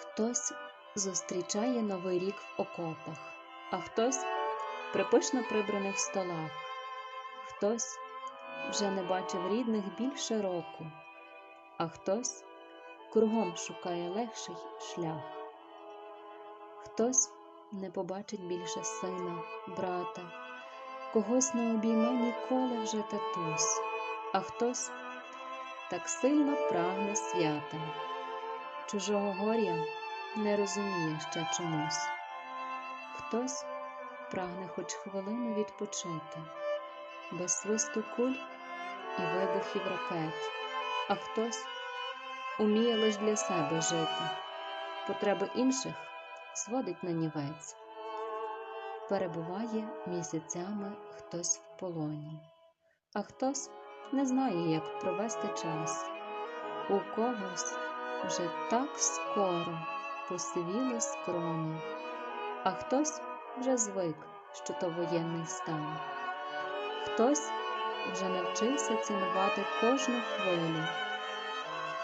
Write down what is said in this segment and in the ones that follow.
Хтось зустрічає Новий рік в окопах, а хтось при пишно прибраних столах, хтось вже не бачив рідних більше року, а хтось кругом шукає легший шлях. Хтось не побачить більше сина, брата, когось не обійме ніколи вже татусь, а хтось так сильно прагне свята, чужого горя не розуміє ще чомусь. Хтось прагне хоч хвилину відпочити, без свисту куль і вибухів ракет, а хтось уміє лиш для себе жити, потреби інших зводить на нівець. Перебуває місяцями хтось в полоні, а хтось не знає, як провести час. У когось вже так скоро посивіли скроні, а хтось вже звик, що то воєнний стан. Хтось вже навчився цінувати кожну хвилю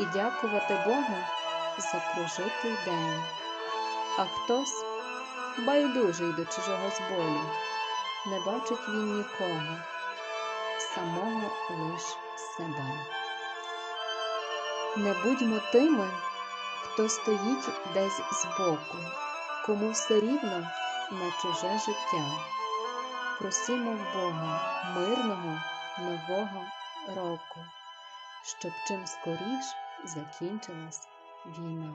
і дякувати Богу за прожитий день, а хтось байдужий до чужого зболю, не бачить він нікого, самого лиш себе. Не будьмо тими, хто стоїть десь збоку, кому все рівно на чуже життя. Просімо в Бога мирного нового року, щоб чим скоріш закінчилась війна.